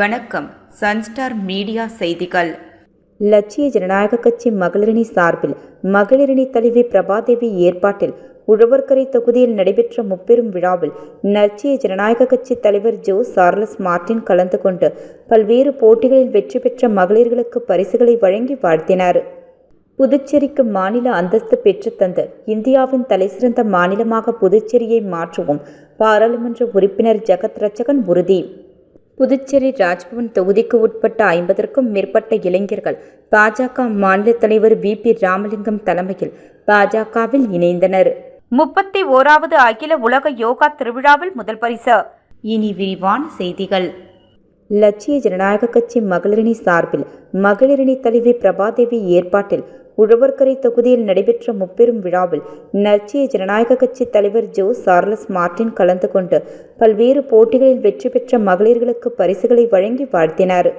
வணக்கம் Sunstar media செய்திகள். லட்சிய ஜனநாயக கட்சி மகளிரணி சார்பில் மகளிரணி தலைவி பிரபாதேவி ஏற்பாட்டில் உழவர்கரை தொகுதியில் நடைபெற்ற முப்பெரும் விழாவில் லட்சிய ஜனநாயக கட்சி தலைவர் ஜோ சார்லஸ் மார்டின் கலந்து கொண்டு பல்வேறு போட்டிகளில் வெற்றி பெற்ற மகளிர்களுக்கு பரிசுகளை வழங்கி வாழ்த்தினார். புதுச்சேரிக்கு மாநில அந்தஸ்து பெற்றுத்தந்த இந்தியாவின் தலைசிறந்த மாநிலமாக புதுச்சேரியை மாற்றுவோம் பாராளுமன்ற உறுப்பினர் ஜெகத் ரச்சகன் உறுதி. புதுச்சேரி ராஜ்பவன் தொகுதிக்கு உட்பட்ட ஐம்பதற்கும் மேற்பட்ட இளைஞர்கள் பாஜக மாநில தலைவர் வி. பி. ராமலிங்கம் தலைமையில் பாஜகவில் இணைந்தனர். முப்பத்தி ஓராவது அகில உலக யோகா திருவிழாவில் முதல் பரிசு. இனி விரிவான செய்திகள். லட்சிய ஜனநாயக கட்சி மகளிரணி சார்பில் மகளிரணி தலைவி பிரபாதேவி ஏற்பாட்டில் உழவர்கரை தொகுதியில் நடைபெற்ற முப்பெரும் விழாவில் லட்சிய ஜனநாயக கட்சி தலைவர் ஜோ சார்லஸ் மார்டின் கலந்து கொண்டு பல்வேறு போட்டிகளில் வெற்றி பெற்ற மகளிர்களுக்கு பரிசுகளை வழங்கி வாழ்த்தினார்.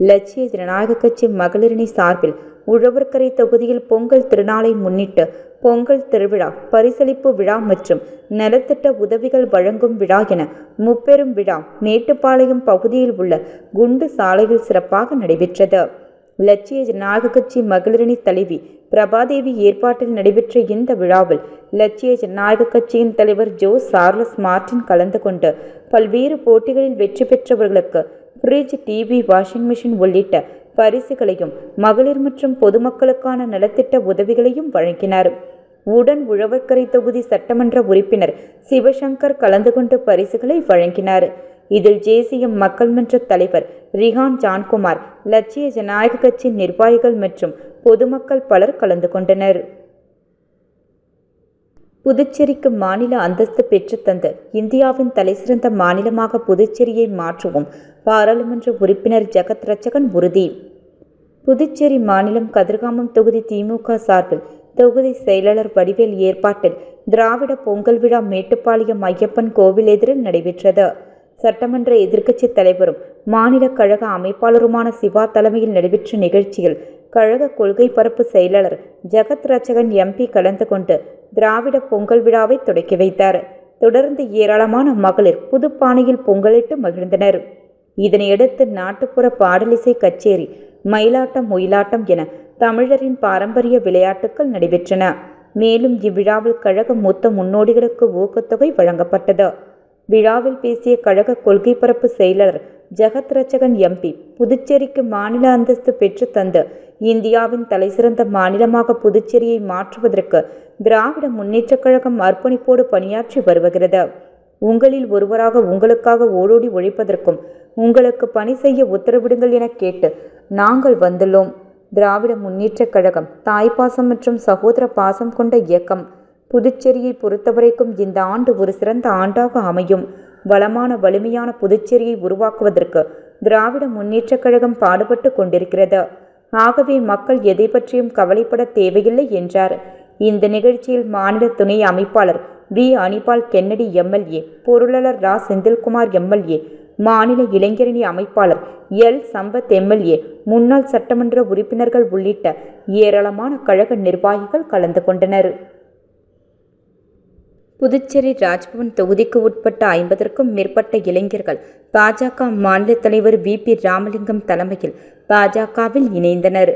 லட்சிய ஜனநாயக கட்சி மகளிரணி சார்பில் உழவர்கரை தொகுதியில் பொங்கல் திருநாளை முன்னிட்டு பொங்கல் திருவிழா பரிசளிப்பு விழா மற்றும் நலத்திட்ட உதவிகள் வழங்கும் விழா என முப்பெரும் விழா மேட்டுப்பாளையம் பகுதியில் உள்ள குண்டு சாலையில் சிறப்பாக நடைபெற்றது. லட்சிய ஜனநாயக கட்சி மகளிரணி தலைவி பிரபாதேவி ஏற்பாட்டில் நடைபெற்ற இந்த விழாவில் லட்சிய ஜனநாயக கட்சியின் தலைவர் ஜோ சார்லஸ் மார்டின் கலந்து கொண்டு பல்வேறு போட்டிகளில் வெற்றி பெற்றவர்களுக்கு ஃப்ரிட்ஜ் டிவி வாஷிங் மிஷின் உள்ளிட்ட பரிசுகளையும் மகளிர் மற்றும் பொதுமக்களுக்கான நலத்திட்ட உதவிகளையும் வழங்கினார். உடன் உழவர்கரை தொகுதி சட்டமன்ற உறுப்பினர் சிவசங்கர் கலந்து கொண்டு பரிசுகளை வழங்கினார். இதில் ஜேசிஎம் மக்கள் மன்ற தலைவர் ரிஹான் ஜான்குமார் லட்சிய ஜனநாயக கட்சி நிர்வாகிகள் மற்றும் பொதுமக்கள் பலர் கலந்து கொண்டனர். புதுச்சேரிக்கு மாநில அந்தஸ்து பெற்றுத்தந்து இந்தியாவின் தலைசிறந்த மாநிலமாக புதுச்சேரியை மாற்றுவோம் பாராளுமன்ற உறுப்பினர் ஜெகத் ரச்சகன் உறுதி. புதுச்சேரி மாநிலம் கதிர்காமம் தொகுதி திமுக சார்பில் தொகுதி செயலாளர் வடிவேல் ஏற்பாட்டில் திராவிட பொங்கல் விழா மேட்டுப்பாளையம் ஐயப்பன் கோவில் எதிரில் நடைபெற்றது. சட்டமன்ற எதிர்க்கட்சி தலைவரும் மாநில கழக அமைப்பாளருமான சிவா தலைமையில் நடைபெற்ற நிகழ்ச்சியில் கழக கொள்கை பரப்பு செயலாளர் ஜெகத் ரச்சகன் எம்பி கலந்து கொண்டு திராவிட பொங்கல் விழாவை தொடக்கி வைத்தார். தொடர்ந்து ஏராளமான மகளிர் புதுப்பானையில் பொங்கலிட்டு மகிழ்ந்தனர். இதனையடுத்து நாட்டுப்புற பாடலிசை கச்சேரி மயிலாட்டம் ஒயிலாட்டம் என தமிழரின் பாரம்பரிய விளையாட்டுகள் நடைபெற்றன. மேலும் இவ்விழாவில் கழக மூத்த முன்னோடிகளுக்கு ஊக்கத்தொகை வழங்கப்பட்டது. விழாவில் பேசிய கழக கொள்கை பரப்பு செயலர் ஜெகத் ரச்சகன் எம்பி புதுச்சேரிக்கு மாநில அந்தஸ்து பெற்று தந்து இந்தியாவின் தலைசிறந்த மாநிலமாக புதுச்சேரியை மாற்றுவதற்கு திராவிட முன்னேற்றக் கழகம் அர்ப்பணிப்போடு பணியாற்றி வருகிறது. உங்களில் ஒருவராக உங்களுக்காக ஓடோடி உழைப்பதற்கும் உங்களுக்கு பணி செய்ய உத்தரவிடுங்கள் என கேட்டு நாங்கள் வந்துள்ளோம். திராவிட முன்னேற்றக் கழகம் தாய்ப்பாசம் மற்றும் சகோதர பாசம் கொண்ட இயக்கம். புதுச்சேரியை பொறுத்தவரைக்கும் இந்த ஆண்டு ஒரு சிறந்த ஆண்டாக அமையும். வளமான வலிமையான புதுச்சேரியை உருவாக்குவதற்கு திராவிட முன்னேற்றக் கழகம் பாடுபட்டு கொண்டிருக்கிறது. ஆகவே மக்கள் எதை பற்றியும் கவலைப்பட தேவையில்லை என்றார். இந்த நிகழ்ச்சியில் மாநில துணை அமைப்பாளர் வி. அனிபால் கென்னடி எம்எல்ஏ பொருளாளர் ரா. செந்தில்குமார் எம்எல்ஏ மாநில இளைஞரணி அமைப்பாளர் எல். சம்பத் எம்எல்ஏ முன்னாள் சட்டமன்ற உறுப்பினர்கள் உள்ளிட்ட ஏராளமான கழக நிர்வாகிகள் கலந்து கொண்டனர். புதுச்சேரி ராஜ்பவன் தொகுதிக்கு உட்பட்ட ஐம்பதற்கும் மேற்பட்ட இளைஞர்கள் பாஜக மாநில தலைவர் வி. பி. ராமலிங்கம் தலைமையில் பாஜகவில் இணைந்தனர்.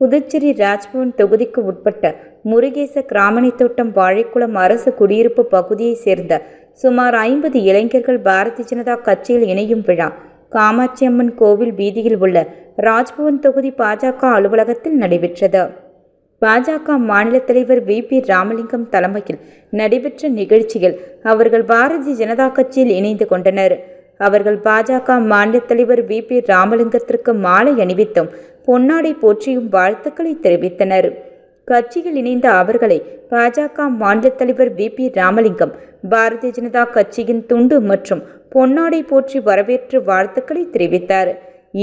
புதுச்சேரி ராஜ்பவன் தொகுதிக்கு உட்பட்ட முருகேச கிராமணி தோட்டம் வாழைக்குளம் அரசு குடியிருப்பு பகுதியைச் சேர்ந்த சுமார் ஐம்பது இளைஞர்கள் பாரதிய ஜனதா கட்சியில் இணையும் விழா காமாட்சியம்மன் கோவில் வீதியில் உள்ள ராஜ்பவன் தொகுதி பாஜக அலுவலகத்தில் நடைபெற்றது. பாஜக மாநில தலைவர் வி பி ராமலிங்கம் தலைமையில் நடைபெற்ற நிகழ்ச்சியில் அவர்கள் பாரதிய ஜனதா கட்சியில் இணைந்து கொண்டனர். அவர்கள் பாஜக மாநில தலைவர் வி பி ராமலிங்கத்திற்கு மாலை அணிவித்தும் பொன்னாடை போற்றியும் வாழ்த்துக்களை தெரிவித்தனர். கட்சியில் இணைந்த அவர்களை பாஜக மாநில தலைவர் வி பி ராமலிங்கம் பாரதிய ஜனதா கட்சியின் துண்டு மற்றும் பொன்னாடை போற்றி வரவேற்று வாழ்த்துக்களை தெரிவித்தார்.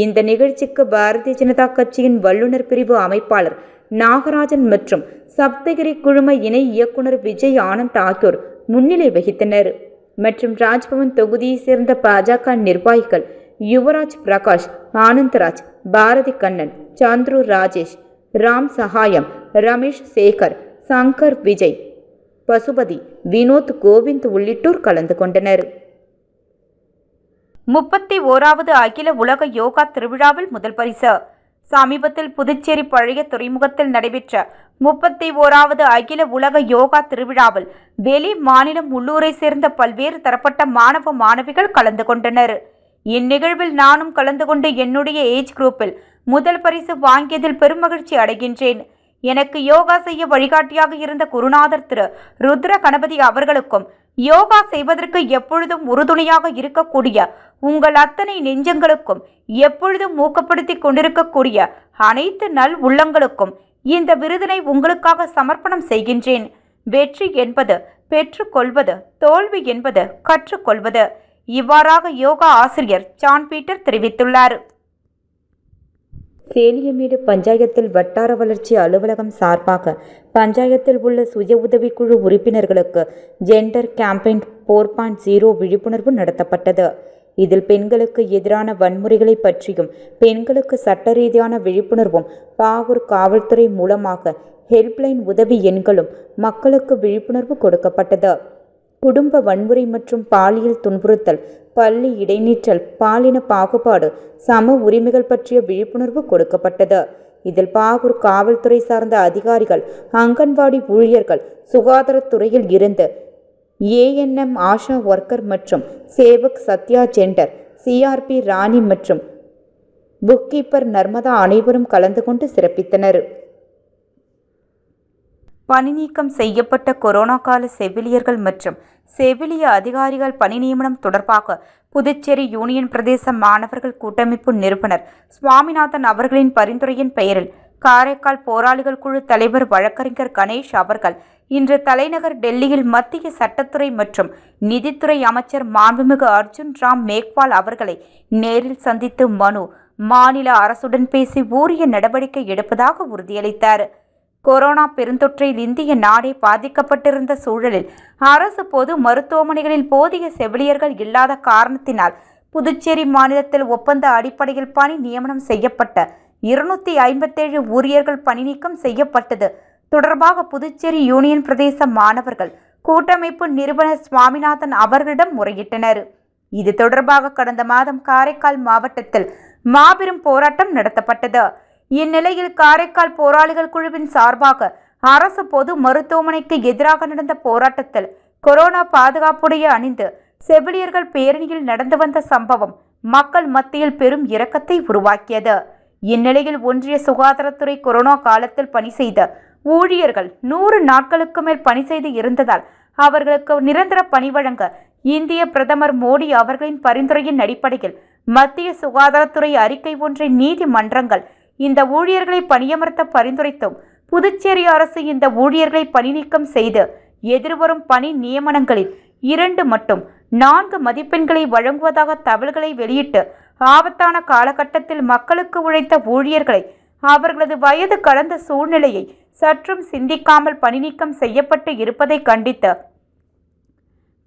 இந்த நிகழ்ச்சிக்கு பாரதிய ஜனதா கட்சியின் வல்லுநர் பிரிவு அமைப்பாளர் நாகராஜன் மற்றும் சப்தகிரி குழும இணை இயக்குனர் விஜய் ஆனந்த் ஆகியோர் முன்னிலை வகித்தனர். மற்றும் ராஜ்பவன் தொகுதியைச் சேர்ந்த பாஜக நிர்வாகிகள் யுவராஜ் பிரகாஷ் ஆனந்த்ராஜ் பாரதி கண்ணன் சந்துரு ராஜேஷ் ராம் சகாயம் ரமேஷ் சேகர் சங்கர் விஜய் பசுபதி வினோத் கோவிந்த் உள்ளிட்டோர் கலந்து கொண்டனர். முப்பத்தி ஓராவது அகில உலக யோகா திருவிழாவில் முதல் பரிசு சமீபத்தில் புதுச்சேரி பழைய துறைமுகத்தில் நடைபெற்ற முப்பத்தி ஓராவது அகில உலக யோகா திருவிழாவில் வெளி மாநிலம் உள்ளூரை சேர்ந்த பல்வேறு தரப்பட்ட மாணவ மாணவிகள் கலந்து கொண்டனர். இந்நிகழ்வில் நானும் கலந்து கொண்டு என்னுடைய ஏஜ் குரூப்பில் முதல் பரிசு வாங்கியதில் பெருமகிழ்ச்சி அடைகின்றேன். எனக்கு யோகா செய்ய வழிகாட்டியாக இருந்த குருநாதர் திரு ருத்ர கணபதி அவர்களுக்கும் யோகா செய்வதற்கு எப்பொழுதும் உறுதுணையாக இருக்கக்கூடிய உங்கள் அத்தனை நெஞ்சங்களுக்கும் எப்பொழுதும் ஊக்கப்படுத்திக் கொண்டிருக்கக்கூடிய அனைத்து நல் உள்ளங்களுக்கும் இந்த விருதினை உங்களுக்காக சமர்ப்பணம் செய்கின்றேன். வெற்றி என்பது பெற்றுக்கொள்வது தோல்வி என்பது கற்றுக்கொள்வது. இவ்வாறாக யோகா ஆசிரியர் ஜான் பீட்டர் தெரிவித்துள்ளார். சேலியமேடு பஞ்சாயத்தில் வட்டார வளர்ச்சி அலுவலகம் சார்பாக பஞ்சாயத்தில் உள்ள சுய உதவிக்குழு உறுப்பினர்களுக்கு gender campaign four point zero விழிப்புணர்வு நடத்தப்பட்டது. இதில் பெண்களுக்கு எதிரான வன்முறைகளை பற்றியும் பெண்களுக்கு சட்ட ரீதியான விழிப்புணர்வும் பாகூர் காவல்துறை மூலமாக ஹெல்ப்லைன் உதவி எண்களும் மக்களுக்கு விழிப்புணர்வு கொடுக்கப்பட்டது. குடும்ப வன்முறை மற்றும் பாலியல் துன்புறுத்தல் பள்ளி இடைநீற்றல் பாலின பாகுபாடு சம உரிமைகள் பற்றிய விழிப்புணர்வு கொடுக்கப்பட்டது. இதில் பாகூர் காவல்துறை சார்ந்த அதிகாரிகள் அங்கன்வாடி ஊழியர்கள் சுகாதாரத்துறையில் இருந்து ஏஎன்எம் ஆஷா ஒர்க்கர் மற்றும் சேவக் சத்யா ஜெண்டர் சிஆர்பி ராணி மற்றும் புக் கீப்பர் நர்மதா அனைவரும் கலந்து கொண்டு சிறப்பித்தனர். பணிநீக்கம் செய்யப்பட்ட கொரோனா கால செவிலியர்கள் மற்றும் செவிலிய அதிகாரிகள் பணி நியமனம் தொடர்பாக புதுச்சேரி யூனியன் பிரதேச மாணவர்கள் கூட்டமைப்பு நிறுவனர் சுவாமிநாதன் அவர்களின் பரிந்துரையின் பெயரில் காரைக்கால் போராளிகள் குழு தலைவர் வழக்கறிஞர் கணேஷ் அவர்கள் இன்று தலைநகர் டெல்லியில் மத்திய சட்டத்துறை மற்றும் நிதித்துறை அமைச்சர் மாண்புமிகு அர்ஜுன் ராம் மேக்வால் அவர்களை நேரில் சந்தித்து மனு மாநில அரசுடன் பேசி உரிய நடவடிக்கை எடுப்பதாக உறுதியளித்தார். கொரோனா பெருந்தொற்றில் இந்திய நாடே பாதிக்கப்பட்டிருந்த சூழலில் அரசு பொது மருத்துவமனைகளில் போதிய செவிலியர்கள் இல்லாத காரணத்தினால் புதுச்சேரி மாநிலத்தில் ஒப்பந்த அடிப்படையில் பணி நியமனம் செய்யப்பட்ட இருநூத்தி ஐம்பத்தேழு ஊழியர்கள் பணி நீக்கம் செய்யப்பட்டது. தொடர்பாக புதுச்சேரி யூனியன் பிரதேச மாணவர்கள் கூட்டமைப்பு நிறுவனர் சுவாமிநாதன் அவர்களிடம் முறையிட்டனர். இது தொடர்பாக கடந்த மாதம் காரைக்கால் மாவட்டத்தில் மாபெரும் போராட்டம் நடத்தப்பட்டது. இந்நிலையில் காரைக்கால் போராளிகள் குழுவின் சார்பாக அரசு பொது மருத்துவமனைக்கு எதிராக நடந்த போராட்டத்தில் கொரோனா பாதுகாப்புடைய அணிந்து செவிலியர்கள் பேரணியில் நடந்து வந்த சம்பவம் மக்கள் மத்தியில் பெரும் இரக்கத்தை உருவாக்கியது. இந்நிலையில் ஒன்றிய சுகாதாரத்துறை கொரோனா காலத்தில் பணி செய்த ஊழியர்கள் நூறு நாட்களுக்கு மேல் பணி செய்து இருந்ததால் அவர்களுக்கு நிரந்தர பணி வழங்க இந்திய பிரதமர் மோடி அவர்களின் பரிந்துரையின் அடிப்படையில் மத்திய சுகாதாரத்துறை அறிக்கை ஒன்றை நீதிமன்றங்கள் இந்த ஊழியர்களை பணியமர்த்த பரிந்துரைத்தும் புதுச்சேரி அரசு இந்த ஊழியர்களை பணிநீக்கம் செய்து எதிர்வரும் பணி நியமனங்களில் இரண்டு மட்டும் நான்கு மதிப்பெண்களை வழங்குவதாக தகவல்களை வெளியிட்டு ஆபத்தான காலகட்டத்தில் மக்களுக்கு உழைத்த ஊழியர்களை அவர்களது வயது கடந்த சூழ்நிலையை சற்றும் சிந்திக்காமல் பணிநீக்கம் செய்யப்பட்டு இருப்பதை கண்டித்து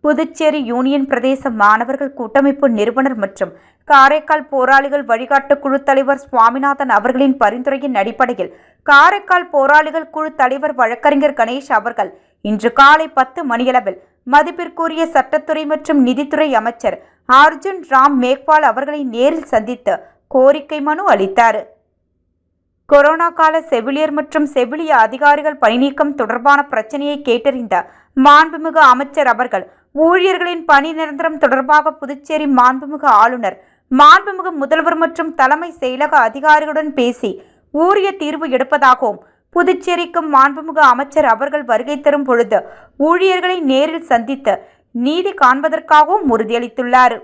புதுச்சேரி யூனியன் பிரதேச மாணவர்கள் கூட்டமைப்பு நிறுவனர் மற்றும் காரைக்கால் போராளிகள் வழிகாட்டு குழு தலைவர் சுவாமிநாதன் அவர்களின் பரிந்துரையின் அடிப்படையில் காரைக்கால் போராளிகள் குழு தலைவர் வழக்கறிஞர் கணேஷ் அவர்கள் இன்று காலை பத்து மணியளவில் மதிப்பிற்குரிய சட்டத்துறை மற்றும் நிதித்துறை அமைச்சர் அர்ஜுன் ராம் மேக்வால் அவர்களை நேரில் சந்தித்து கோரிக்கை மனு அளித்தார். கொரோனா கால செவிலியர் மற்றும் செவிலிய அதிகாரிகள் பணிநீக்கம் தொடர்பான பிரச்சனையை கேட்டறிந்த மாண்புமிகு அமைச்சர் அவர்கள் ஊழியர்களின் பணி நிரந்தரம் தொடர்பாக புதுச்சேரி மாண்புமிகு ஆளுநர் மாண்புமிகு முதல்வர் மற்றும் தலைமை செயலக அதிகாரிகளுடன் பேசி உரிய தீர்வு எடுப்பதாகவும் புதுச்சேரிக்கும் மாண்புமிகு அமைச்சர் அவர்கள் வருகை தரும் பொழுது ஊழியர்களை நேரில் சந்தித்து நீதி காண்பதற்காகவும் உறுதியளித்துள்ளார்.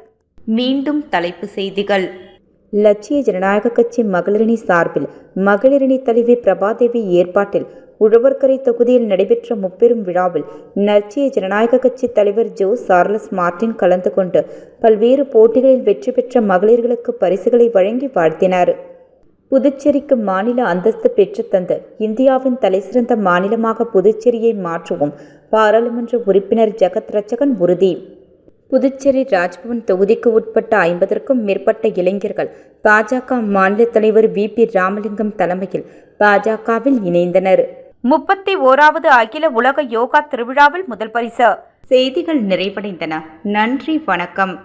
மீண்டும் தலைப்பு செய்திகள். லட்சிய ஜனநாயக கட்சி மகளிரணி சார்பில் மகளிரணி தலைவி பிரபாதேவி ஏற்பாட்டில் உழவர்கரை தொகுதியில் நடைபெற்ற முப்பெரும் விழாவில் லட்சிய ஜனநாயக கட்சி தலைவர் ஜோ சார்லஸ் மார்டின் கலந்து கொண்டு பல்வேறு போட்டிகளில் வெற்றி பெற்ற மகளிர்களுக்கு பரிசுகளை வழங்கி வாழ்த்தினார். புதுச்சேரிக்கு மாநில அந்தஸ்து பெற்றுத்தந்த இந்தியாவின் தலைசிறந்த மாநிலமாக புதுச்சேரியை மாற்றவும் பாராளுமன்ற உறுப்பினர் ஜெகத் ரச்சகன் உறுதி. புதுச்சேரி ராஜ்பவன் தொகுதிக்கு உட்பட்ட ஐம்பதற்கும் மேற்பட்ட இளைஞர்கள் பாஜக மாநில தலைவர் வி. பி. ராமலிங்கம் தலைமையில் பாஜகவில் இணைந்தனர். முப்பத்தி ஓராவது அகில உலக யோகா திருவிழாவில் முதல் பரிசு. செய்திகள் நிறைவடைந்தன. நன்றி வணக்கம்.